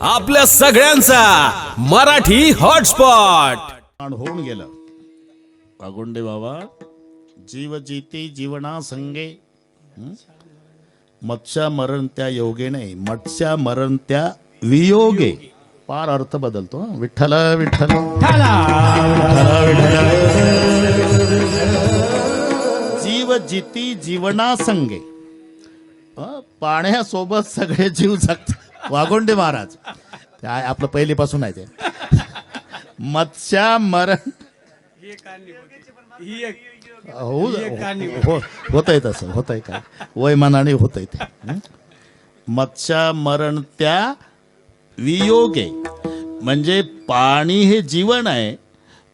आपल्या सगळ्यांचा मराठी हॉटस्पॉट. होऊन गेलं. वागुंडे बाबा जीव जीती जीवना संगे? मत्स्या मरण त्या योगे नाही मत्स्या मरण त्या वियोगे. पार अर्थ बदलतो हं? विठ्ठल विठ्ठल. जीव जीती जीवना संगे? पाण्यासोबत सगळे जीव जगतात. वागोंडे महाराज. आपलं पहिलीपासून आहे ते. मत्स्या मरण. हो हो होत आहे तसं होत आहे काय. वयमानाने होत आहे ते. हं? मत्स्या मरण त्या वियोगे. म्हणजे पाणी हे जीवन आहे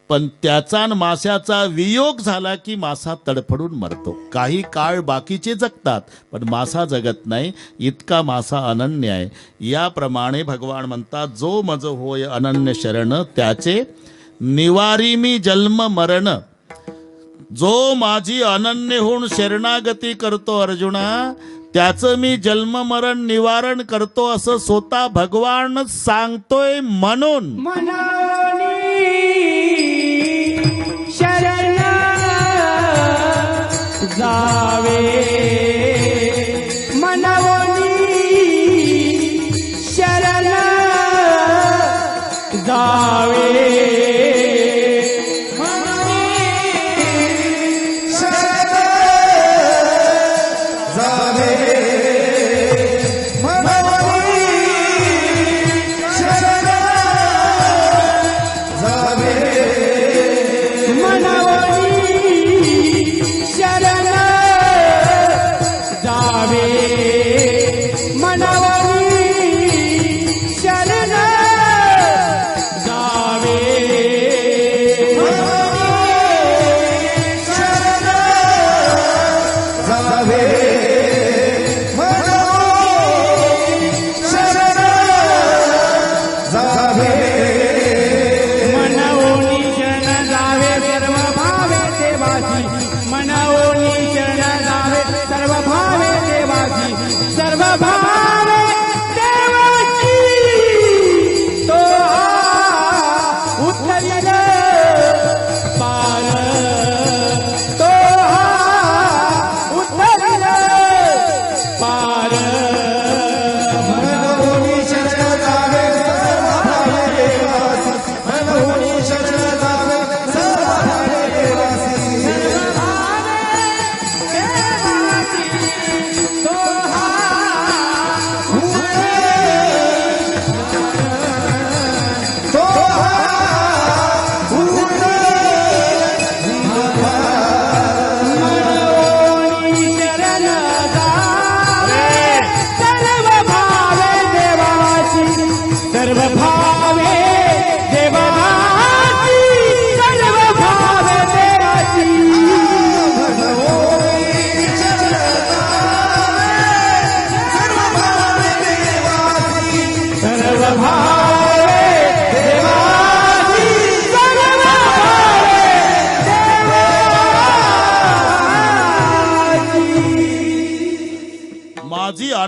पण त्याचा माशाचा वियोग झाला की मासा तडफडून मरतो. काही काळ बाकीचे जगतात पण मासा जगत नाही. इतका मासा अनन्य आहे. याप्रमाणे भगवान म्हणतात जो मज होय अनन्य शरण त्याचे निवारी मी जन्म मरण. जो माझी अनन्य होऊन शरणागती करतो अर्जुना त्याचं मी जन्म मरण निवारण करतो असं स्वतः भगवान सांगतोय म्हणून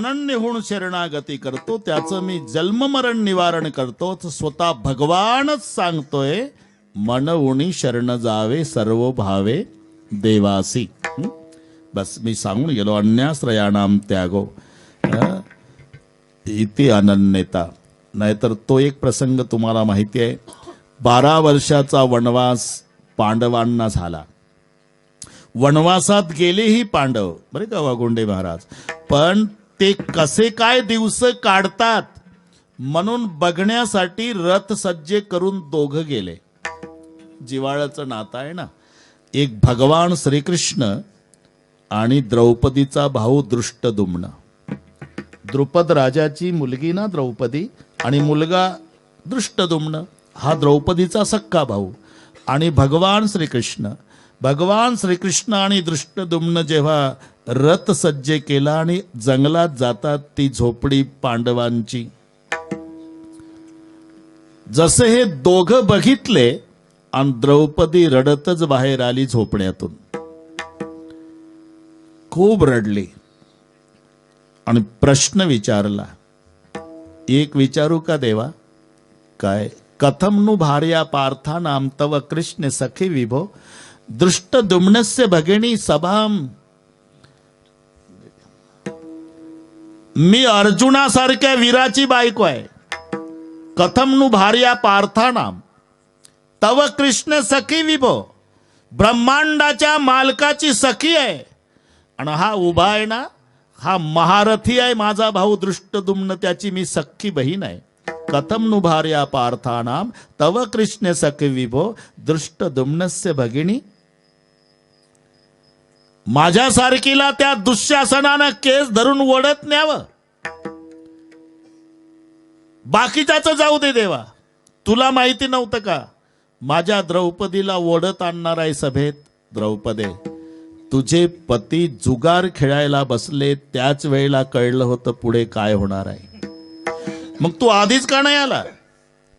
अनन्य होऊन शरणागती करतो त्याचं मी जन्ममरण निवारण करतो तर स्वतः भगवानच सांगतोय मन उणी शरण जावे सर्व भावे देवासी बस मी सांगून गेलो अन्याश्रयाणाम त्यागो. हं? इति अनन्यता. नाहीतर तो एक प्रसंग तुम्हाला माहिती आहे. बारा वर्षाचा वनवास पांडवांना झाला. वनवासात गेलेही पांडव बरे का वागोंडे महाराज? पण ते कसे काय दिवस काढतात म्हणून बघण्यासाठी रथ सज्जे करून दोघं गेले. जिवाळ्याचं नातं आहे ना एक भगवान श्रीकृष्ण आणि द्रौपदीचा भाऊ दृष्टदुम्न. द्रुपद राजाची मुलगी ना द्रौपदी आणि मुलगा दृष्टदुम्न हा द्रौपदीचा सक्का भाऊ. आणि भगवान श्रीकृष्ण भगवान श्रीकृष्ण आणि दृष्टदुम्न जेव्हा रथ सज्जे केला आणि जंगलात जातात ती झोपडी पांडवांची. जसे हे दोघं बघितले आणि द्रौपदी रडतच बाहेर आली झोपण्यातून. खूप रडली. आणि प्रश्न विचारला एक विचारू का देवा? काय? कथम नु भार्या पार्था नाम तव कृष्ण सखी विभो? दृष्ट दुमनस्य भगिनी सभाम मी अर्जुनासारख्या वीराची बायको आहे. कथमनु भार्या पार्थानाम तव कृष्ण सखी विभो. ब्रह्मांडाच्या मालकाची सखी आहे. आणि हा उभा आहे ना हा महारथी आहे माझा भाऊ दृष्टदुम्न त्याची मी सख्खी बहीण आहे. कथम नु भार्या पार्थानाम तव कृष्ण सखी विभो दृष्टदुम्नस्य भगिनी माझ्यासारखीला त्या दुःशासनानं केस धरून ओढत न्यावं. बाकीच्याच जाऊ दे देवा. तुला माहिती नव्हतं का? माझ्या द्रौपदीला ओढत आणणार आहे सभेत द्रौपदे. तुझे पती जुगार खेळायला बसले त्याच वेळेला कळलं होतं पुढे काय होणार आहे. मग तू आधीच का नाही आला?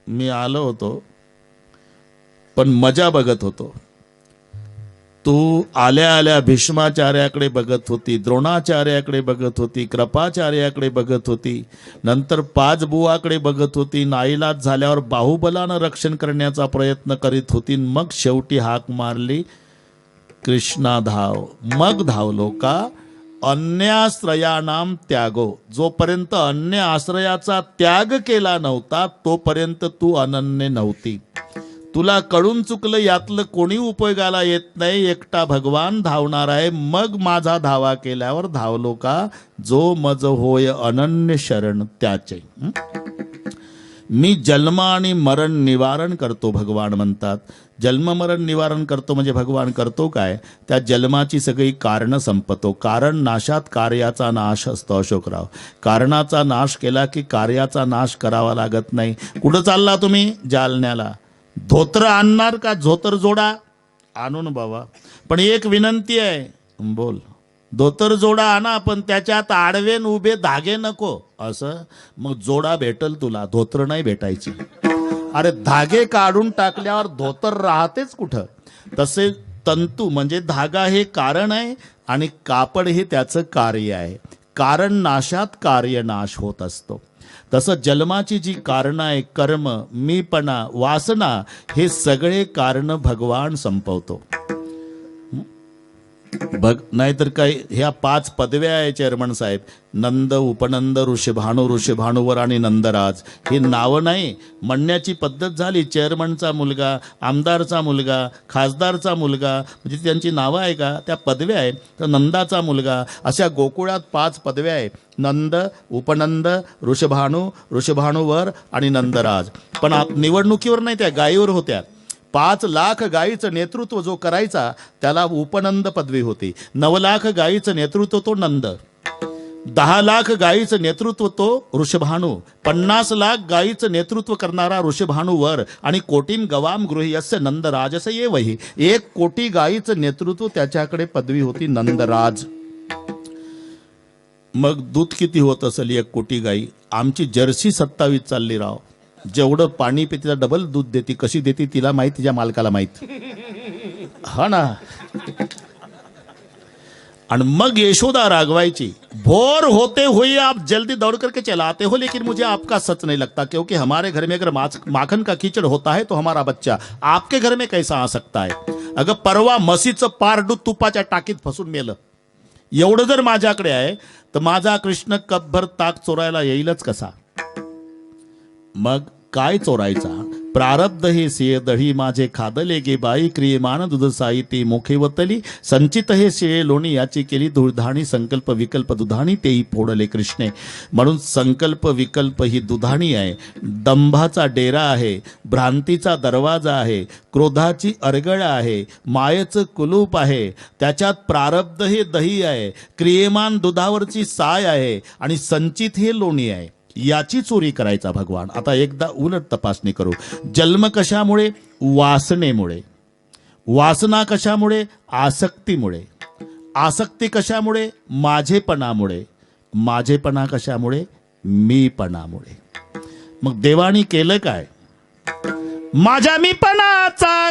मी आलो होतो पण मजा बघत होतो. तू आल्या आल्या भीष्माचार्याकडे बघत होती द्रोणाचार्याकडे बघत होती कृपाचार्याकडे बघत होती नंतर पाच बुवाकडे बघत होती नाईलाज झाल्यावर बाहुबलानं रक्षण करण्याचा प्रयत्न करीत होती मग शेवटी हाक मारली कृष्णा धाव मग धावलो का? अन्याश्रयानाम त्यागो. जोपर्यंत अन्य आश्रयाचा त्याग केला नव्हता तोपर्यंत तू अनन्य नव्हती. तुला कळून चुकलं यातलं कोणी उपयोगाला येत नाही. एकटा भगवान धावणार आहे. मग माझा धावा केल्यावर धावलो का? जो मज होय अनन्य शरण त्याचे. मी जन्म आणि मरण निवारण करतो भगवान म्हणतात. जन्म मरण निवारण करतो म्हणजे भगवान करतो काय? त्या जन्माची सगळी कारणं संपतो. कारण नाशात कार्याचा नाश असतो अशोकराव. कारणाचा नाश केला की कार्याचा नाश करावा लागत नाही. कुठं चालला तुम्ही? जालन्याला. धोतर आणणार का? धोतर जोडा. आणून बाबा. पण एक विनंती आहे. बोल. धोतर जोडा आणा पण त्याच्यात आडवेन उभे धागे नको. असं? मग जोडा भेटल तुला. धोतर नाही भेटायची. अरे धागे काढून टाकल्यावर धोतर राहतेच कुठं? तसे तंतू म्हणजे धागा हे कारण आहे आणि कापड हे त्याचं कार्य आहे. कारण नाशात कार्य नाश होत असतो. तसं जन्माची जी कारणं आहे कर्म मीपणा वासना हे सगळे कारण भगवान संपवतो. बघ नाहीतर काय ह्या पाच पदव्या आहे चेअरमन साहेब. नंद उपनंद ऋषभानू ऋषभानूवर आणि नंदराज. हे नावं नाही म्हणण्याची पद्धत झाली. चेअरमनचा मुलगा आमदारचा मुलगा खासदारचा मुलगा म्हणजे त्यांची नावं आहे का? त्या पदव्या आहेत. तर नंदाचा मुलगा अशा गोकुळात पाच पदव्या आहे नंद उपनंद ऋषभानू ऋषभानुवर आणि नंदराज. पण निवडणुकीवर नाही त्या गायीवर होत्या. पाच लाख गायीचं नेतृत्व जो करायचा त्याला उपनंद पदवी होती. नऊ लाख गायीचं नेतृत्व तो नंद. दहा लाख गायीचं नेतृत्व तो ऋषभानू पन्नास लाख गायीचं नेतृत्व करणारा ऋषभानूवर आणि कोटीन गवाम गृहयस्य नंदराजस ये वही. एक कोटी गायीचं नेतृत्व त्याच्याकडे पदवी होती नंदराज. मग दूध किती होत असेल एक कोटी गाई? आमची जर्सी सत्तावीस चालली राव. जेवढं पाणी पे तिला डबल दूध देते कशी देते तिला माहीत तिच्या मालकाला माहीत. हा ना? आणि मग यशोदा रागवायची भोर होते हुए आप जल्दी दौड़ करके चलाते हो लेकिन मुझे आपका सच नहीं लगता क्योंकि हमारे घर में अगर माखन का कीचड़ होता है तो हमारा बच्चा आपके घर में कैसा आ सकता है? अगं परवा मसीचं पारडू तुपाच्या टाकीत फसून मेलं एवढं जर माझ्याकडे आहे तर माझा कृष्ण कपभर ताक चोरायला येईलच कसा? मग काय चोरायचा? प्रारब्ध हे सिये दही माझे खादले गे बाई क्रियमान दुध साहिती मोखे वतली. संचित हे शिळे लोणी याची केली दुधाणी संकल्प विकल्प दुधाणी तेही फोडले कृष्णे. म्हणून संकल्प विकल्प ही दुधाणी आहे. दंभाचा डेरा आहे भ्रांतीचा दरवाजा आहे क्रोधाची अरगळ आहे मायेचं कुलूप आहे. त्याच्यात प्रारब्ध हे दही आहे क्रियमान दुधावरची साय आहे आणि संचित हे लोणी आहे. याची चोरी करायचा भगवान. आता एकदा उलट तपासणी करू. जन्म कशामुळे? वासनेमुळे. वासना कशामुळे? आसक्तीमुळे. आसक्ती कशामुळे? माझेपणामुळे. माझेपणा कशामुळे? मीपणामुळे. मग देवानी केलं काय? माझ्या मीपणाचा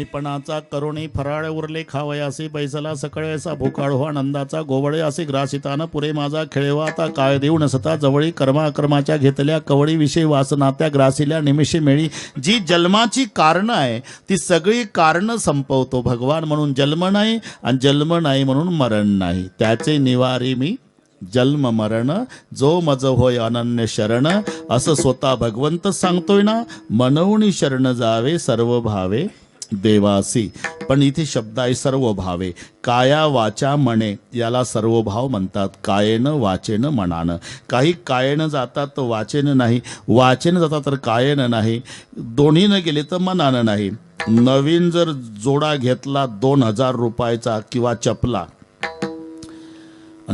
निपणाचा करुणी फराळ उरले खावयासी बैसला सकळेसा भुकाळ हो आनंदाचा गोवळे असे ग्रासितान पुरे माझा खेळवा आता काय देऊ नसता जवळी कर्माकर्माच्या घेतल्या कवळी विषयी वासनात्या ग्रासिल्या निमिषे मेळी. जी जन्माची कारणं आहे ती सगळी कारणं संपवतो भगवान म्हणून जन्म नाही आणि जन्म नाही म्हणून मरण नाही. त्याचे निवारी मी जन्म मरण जो मज होय अनन्य शरण असं स्वतः भगवंत सांगतोय ना मनवणी शरण जावे सर्व भावे देवासी. पण इथे शब्द आहे सर्व भावे काया वाचा मणे याला सर्व भाव म्हणतात. कायेनं वाचेनं मनानं. काही कायेनं जातात तर वाचेनं नाही. वाचेनं जातात तर कायेनं नाही. दोन्हीनं गेले तर मनानं नाही. नवीन जर जोडा घेतला दोन हजार रुपयाचा किंवा चपला.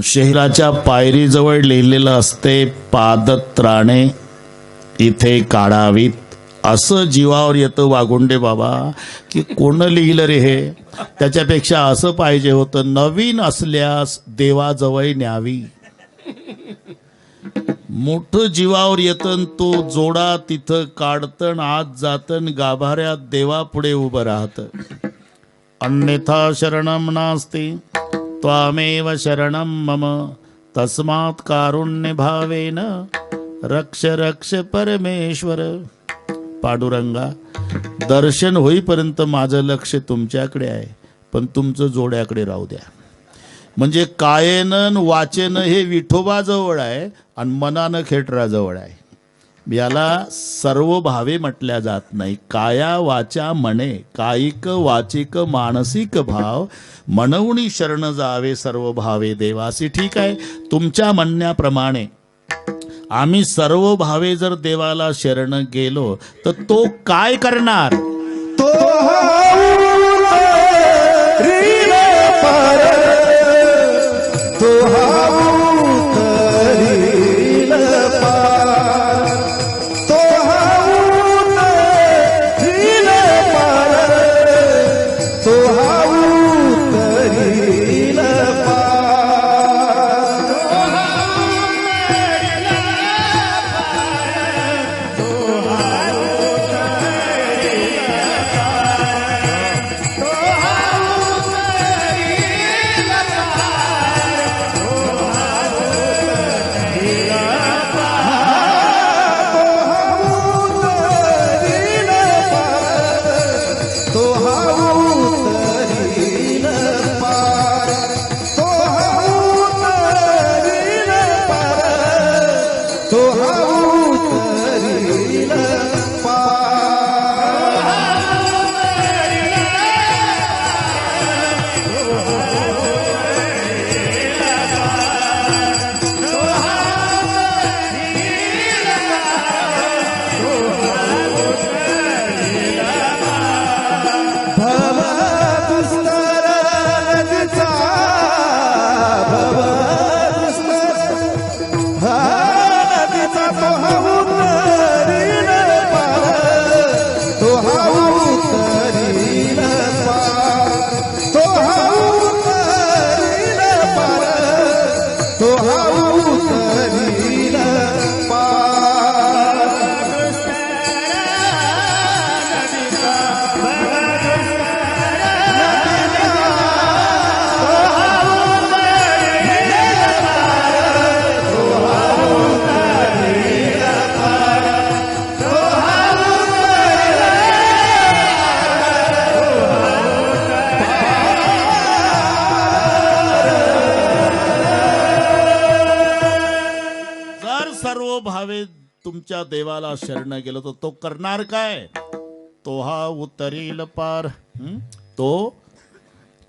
शहराच्या पायरीजवळ लिहिलेलं असते पादत्राणे इथे काढावीत. असं जीवावर येतं वागुंडे बाबा की कोण लिहिलं रे हे? त्याच्यापेक्षा असं पाहिजे होतं नवीन असल्यास देवाजवळ न्यावी. मोठं जीवावर येतन तो जोडा तिथं काढतन आत जातन गाभाऱ्यात देवापुढे उभं राहत. अन्यथा शरणम नास्ति त्वामेव शरणम मम. तस्मात् कारुण्य भावेन रक्ष रक्ष परमेश्वर। पांडुरंगा दर्शन होईपर्यंत माझं लक्ष तुमच्याकडे आहे पण तुमचं जोड्याकडे राहू द्या. म्हणजे कायेनं वाचेनं हे विठोबाजवळ आहे आणि मनानं खेटराजवळ आहे. याला सर्व भावे म्हटल्या जात नाही. काया वाचा मने कायिक वाचिक मानसिक भाव मनवणी शरण जावे सर्व भावे देवासी. ठीक आहे तुमच्या म्हणण्याप्रमाणे आम्ही सर्व भावे जर देवाला शरण गेलो तर तो काय करणार? तो तो तुमच्या देवाला शरण गेलो तर तो करणार काय? तो हा उतरील पार. हं? तो?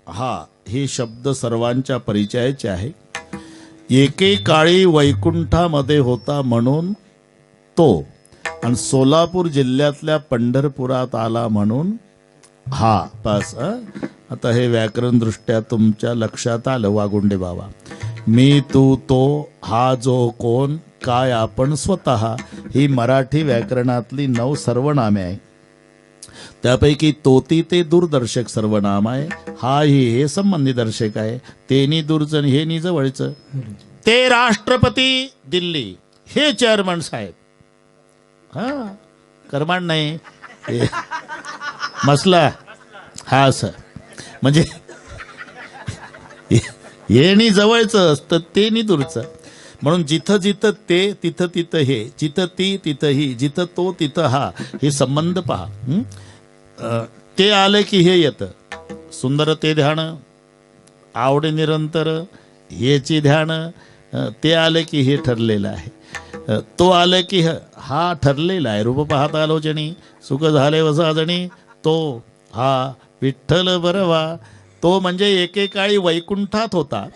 हा हे शब्द सर्वांच्या परिचयाचे आहे. एके काळी वैकुंठामध्ये होता म्हणून तो आणि सोलापूर जिल्ह्यातल्या पंढरपुरात आला म्हणून हा. बस आता हे व्याकरण दृष्ट्या तुमच्या लक्षात आलं वागुंडे बाबा. मी तू तो हा जो कोण? काय आपण स्वतः? ही मराठी व्याकरणातली नऊ सर्वनामे आहे त्यापैकी तोती ते दूरदर्शक सर्वनाम आहे. हा ही हे संबंधी दर्शक आहे. ते नि दूरचं हे नि जवळचं. ते राष्ट्रपती दिल्ली. हे चेअरमन साहेब. हा करमाण नाही. मसला. हा सर. म्हणजे हे नी जवळचं असतं ते नी दूरचं. म्हणून जिथं जिथं ते तिथं तिथं हे जिथं ती तिथं ही जिथं तो तिथं हा हे संबंध पहा. ते आलं की हे येतं. सुंदर ते ध्यान आवडे निरंतर हेची ध्यान ते आलं की हे ठरलेलं आहे. तो आलं की ह- हा ठरलेला आहे. रूप पाहता आलोचनी सुख झाले वसाजणी तो हा विठ्ठल बरवा. तो म्हणजे एकेकाळी वैकुंठात होता.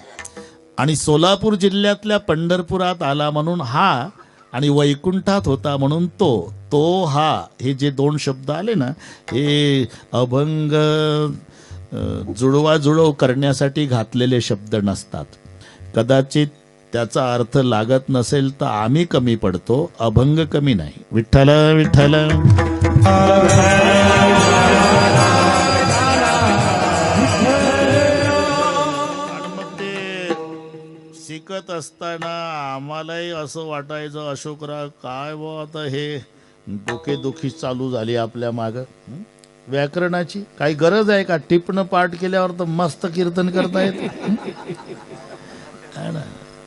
आणि सोलापूर जिल्ह्यातल्या पंढरपुरात आला म्हणून हा आणि वैकुंठात होता म्हणून तो तो हा हे जे दोन शब्द आले ना हे अभंग जुळवाजुळव जुळवा जुळव करण्यासाठी घातलेले शब्द नसतात. कदाचित त्याचा अर्थ लागत नसेल तर आम्ही कमी पडतो अभंग कमी नाही. विठ्ठल विठ्ठल. शिकत असताना आम्हालाही असं वाटायचं अशोकराव काय बो आता हे डोकेदुखी चालू झाली आपल्या माग? व्याकरणाची काही गरज आहे का? टिपणं पाठ केल्यावर तर मस्त कीर्तन करता येते.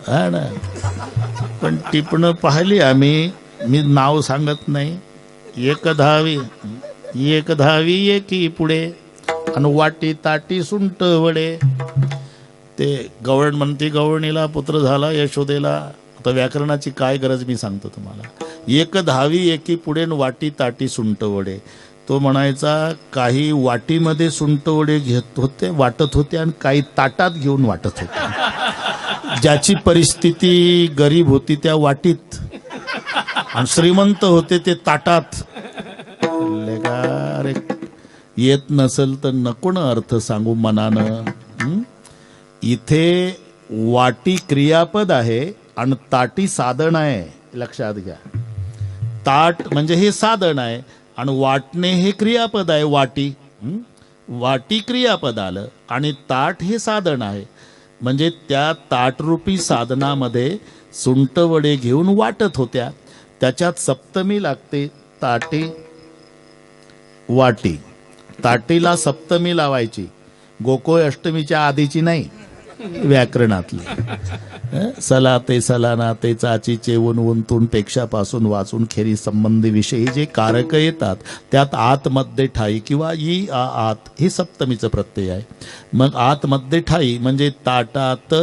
हा? ना? पण टिपणं पाहिली आम्ही मी नाव सांगत नाही. एक धावी एक धावी एकी पुढे. आणि वाटी ताटी सुंट वडे. ते गवळण म्हणते गवळणीला पुत्र झाला यशोदेला. आता व्याकरणाची काय गरज मी सांगतो तुम्हाला? एक दहावी एकी पुढे वाटी ताटी सुंट वडे तो म्हणायचा काही वाटीमध्ये सुंट वडे घेत होते वाटत होते आणि काही ताटात घेऊन वाटत होते. ज्याची परिस्थिती गरीब होती त्या वाटीत आणि श्रीमंत होते ते ताटात. अरे येत नसेल तर नको ना अर्थ सांगू मनानं? इथे वाटी क्रियापद आहे आणि ताटी साधन आहे. लक्षात घ्या. ताट म्हणजे हे साधन आहे आणि वाटणे हे क्रियापद आहे वाटी. वाटी क्रियापद आलं आणि ताट हे साधन आहे. म्हणजे त्या ताटरूपी साधनामध्ये सुंटवडे घेऊन वाटत होत्या. त्याच्यात सप्तमी लागते ताटी वाटी. ताटीला सप्तमी लावायची. गोकुळ अष्टमीच्या आधीची नाही. व्याकरणातली. सला ते सलाना ते चाची चेवून उंतून पेक्षापासून वाचून खेरी संबंधी विषयी जे कारक येतात त्यात आतमध्ये ठाई किंवा ई आ आत हे सप्तमीचं प्रत्यय आहे. मग आतमध्ये ठाई म्हणजे ताटात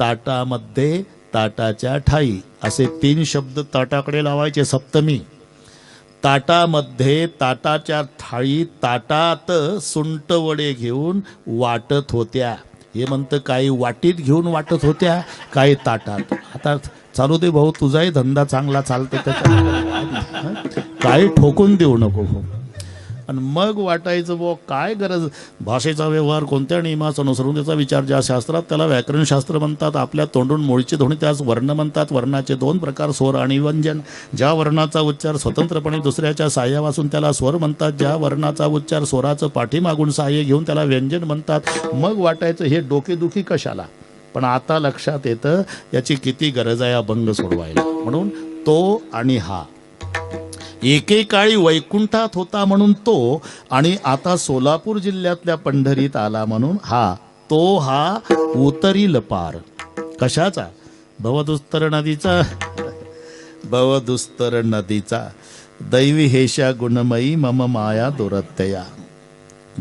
ताटामध्ये ताटाच्या ठाई. असे तीन शब्द ताटाकडे लावायचे सप्तमी. ताटामध्ये ताटाच्या थाळी ताटात सुंटवडे घेऊन वाटत होत्या. हे म्हणतं काही वाटीत घेऊन वाटत होत्या काही ताटात. आता चालू दे भाऊ तुझाही धंदा चांगला चालतो त्याचा काही ठोकून देऊ नको भाऊ. आणि मग वाटायचं बुवा काय गरज? भाषेचा व्यवहार कोणत्या नियमाचा अनुसरून त्याचा विचार? ज्या शास्त्रात त्याला व्याकरणशास्त्र म्हणतात आपल्या तोंडून मूळची ध्वनी त्यास वर्ण म्हणतात. वर्णाचे दोन प्रकार स्वर आणि व्यंजन. ज्या वर्णाचा उच्चार स्वतंत्रपणे दुसऱ्याच्या साह्यापासून त्याला स्वर म्हणतात. ज्या वर्णाचा उच्चार स्वराचं पाठीमागून साह्य घेऊन त्याला व्यंजन म्हणतात. मग वाटायचं हे डोकेदुखी कशाला? पण आता लक्षात येतं याची किती गरज आहे अभंग सोडवायला. म्हणून तो आणि हा. एकेकाळी वैकुंठात होता म्हणून तो आणि आता सोलापूर जिल्ह्यातल्या पंढरीत आला म्हणून हा तो हा उतरील पार कशाचा? भवदुस्तर नदीचा? भवदुस्तर नदीचा. दैवी हेशा गुणमयी मम माया दुरत्यया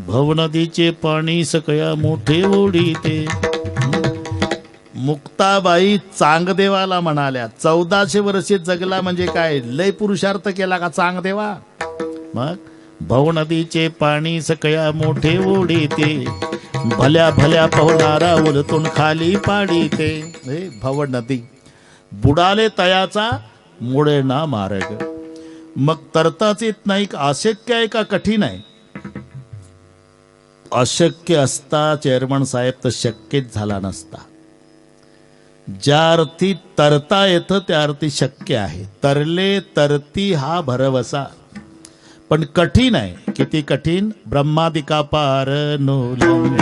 भव नदीचे पाणी सकया मोठे ओढीते. मुक्ताबाई चांगदेवाला म्हणाल्या चौदाशे वर्षे जगला म्हणजे काय? लय पुरुषार्थ केला का चांगदेवा? मग भव नदीचे पाणी सकया मोठे ओढीते भल्या भल्या पवनारा उलतून खाली पाडीते. हे भव नदी बुडाले तयाचा मुळे ना मार्ग. मग तरताच येत नाही का? अशक्य आहे का? कठीण आहे. अशक्य असता चेअरमन साहेब तर शक्यच झाला नसता. ज्या अर्थी तरता येतं त्या अर्थी शक्य आहे. तरले तरती हा भरवसा. पण कठीण आहे. किती कठीण? ब्रह्मादिका पार नोलंग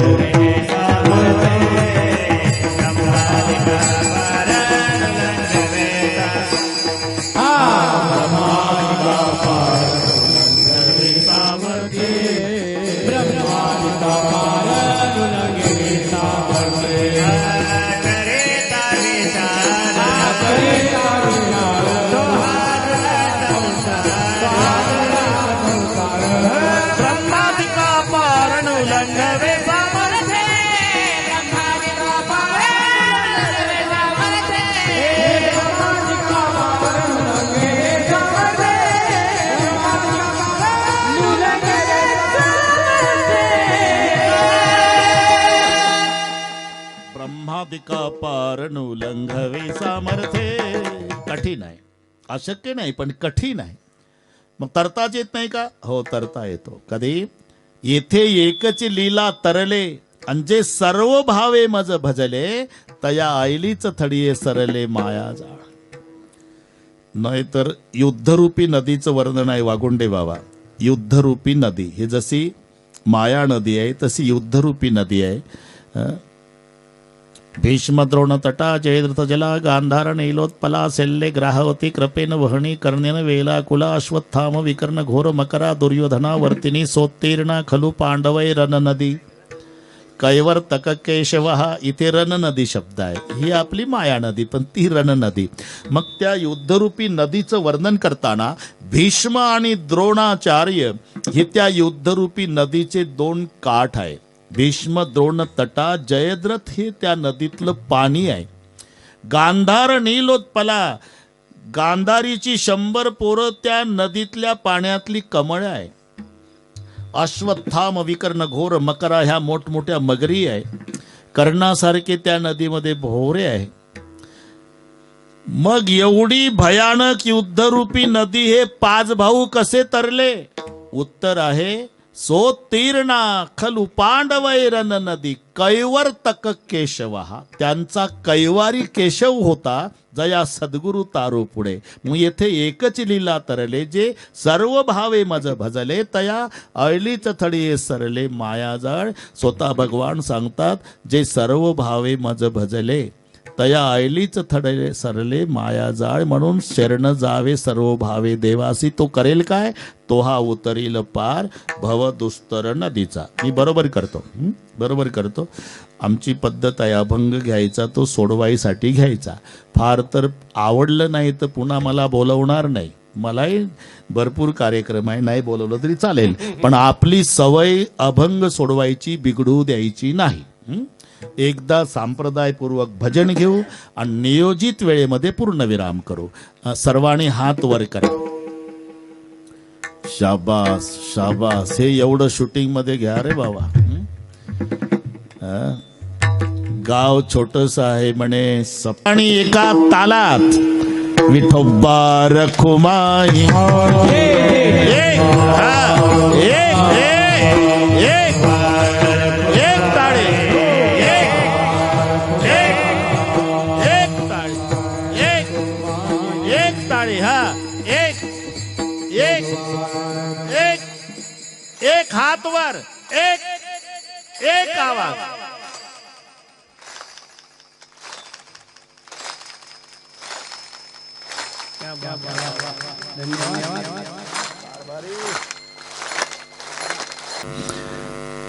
ब्रह्मादिका पारण उल्लंघवे सामर्थ्ये. कठीण आहे. अशक्य नाही पण कठीण आहे. मग तरताच येत नाही का? हो तरता येतो. कधी? येथे एकची लीला तरले आणि जे सर्व भावे मज भजले तया आईलीच थडिये सरले माया जाळ. नाहीतर युद्धरूपी नदीचं वर्णन आहे वागुंडे बाबा. युद्धरूपी नदी. ही जशी माया नदी आहे तशी युद्धरूपी नदी आहे. हं? भीष्म तटा जयद्रथ जला गांधार नैलोत्पला सेल्ले ग्राहवती कृपेन वहणी कर्णेन वेला कुला अश्वत्थाम विकर्ण घोर मकरा दुर्योधना वर्तिनी सोत्तीर्णा खलु पांडवै रन नदी। कैवर तक केशव हा इथे रणनदी शब्द आहे. ही आपली माया नदी पण ती रणनदी मग त्या युद्धरूपी नदीचं वर्णन करताना भीष्म आणि द्रोणाचार्य हे त्या युद्धरूपी नदीचे दोन काठ आहे. भीष्म द्रोण तटा जयद्रथ हे त्या नदीतलं पाणी आहे. गांधार नीलोत्पला गांधारीची शंभर पोरं त्या नदीतल्या पाण्यातली कमळ आहे. अश्वत्थाम विकर्ण घोर मकरा ह्या मोठमोठ्या मगरी आहे. कर्णासारखे त्या नदीमध्ये भोवरे आहे. मग एवढी भयानक युद्धरूपी नदी हे पाच भाऊ कसे तरले? उत्तर आहे सोतीर्णा खलु पांडवैरन नदी कैवर तक केशवहा त्यांचा कैवारी केशव होता जया सद्गुरु तारो पुढे मग येथे एकच लीला तरले जे सर्व भावे मज भजले तया अळलीच थडी सरले मायाजाळ स्वतः भगवान सांगतात जे सर्व भावे मज भजले तया ऐलीच थडले सरले मायाजाळ म्हणून शरण जावे सर्व भावे देवासी. तो करेल काय? तो हा उतरील पार भव दुस्तर नदीचा. मी बरोबर करतो. बरोबर करतो. आमची पद्धत आहे अभंग घ्यायचा तो सोडवाईसाठी घ्यायचा. फार तर आवडलं नाही तर पुन्हा मला बोलवणार नाही. मलाही भरपूर कार्यक्रम आहे नाही बोलवलं तरी चालेल. पण आपली सवय अभंग सोडवायची बिघडू द्यायची नाही. एकदा संप्रदायपूर्वक भजन घेऊ आणि नियोजित वेळेमध्ये पूर्णविराम करू. अ, सर्वांनी हात वर करा. शाबास शाबास. हे एवढं शूटिंगमध्ये घ्या रे बाबा. हं? गाव छोटस आहे म्हणे. आणि एका तालात. विठोबा रखुमाई. एक, हा, एक, एक, एक, एक हात वर एक एक आवाज.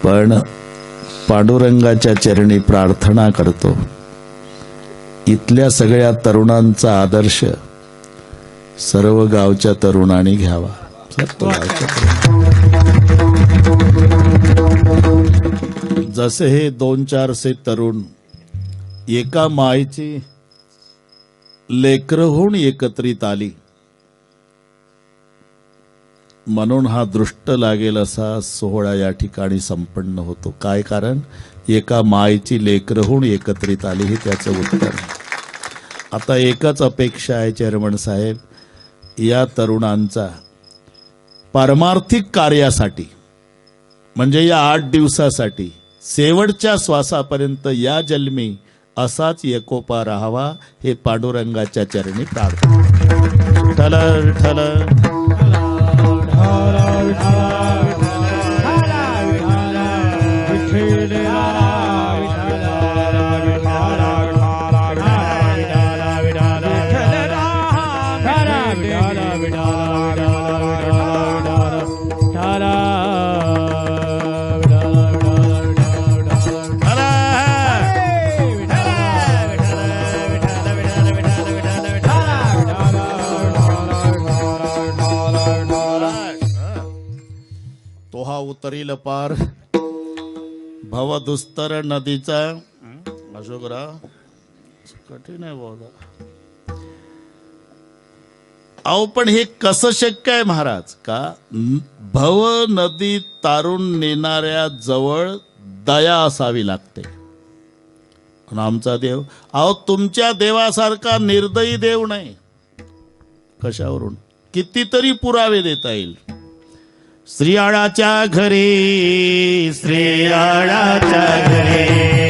पण पांडुरंगाच्या चरणी प्रार्थना करतो. इथल्या सगळ्या तरुणांचा आदर्श सर्व गावच्या तरुणांनी घ्यावा. सर्व गावच्या जसे हे दोन चारसे तरुण एका मायची लेकरहून होऊन एकत्रित आली. म्हणून हा दृष्ट लागेल असा सोहळा या ठिकाणी संपन्न होतो. काय कारण? एका मायची लेकरहून होऊन एकत्रित आली हे त्याचं उत्तर. आहे. आता एकच अपेक्षा आहे चेअरमन साहेब या तरुणांचा पारमार्थिक कार्यासाठी म्हणजे या आठ दिवसासाठी शेवटच्या श्वासापर्यंत या जन्मी असाच एकोपा राहावा हे पांडुरंगाच्या चरणी प्रार्थना. ठल ठल तरील पार भव दुस्तर नदीचा. अशोकराव कठीण आहे बहुधा अहो पण हे कसं शक्य आहे महाराज? का भव नदी तारून नेणाऱ्या जवळ दया असावी लागते? पण आमचा देव अहो तुमच्या देवासारखा निर्दयी देव नाही. कशावरून? कितीतरी पुरावे देता येईल. स्त्रियाळाच्या घरी स्त्रियाळाच्या घरी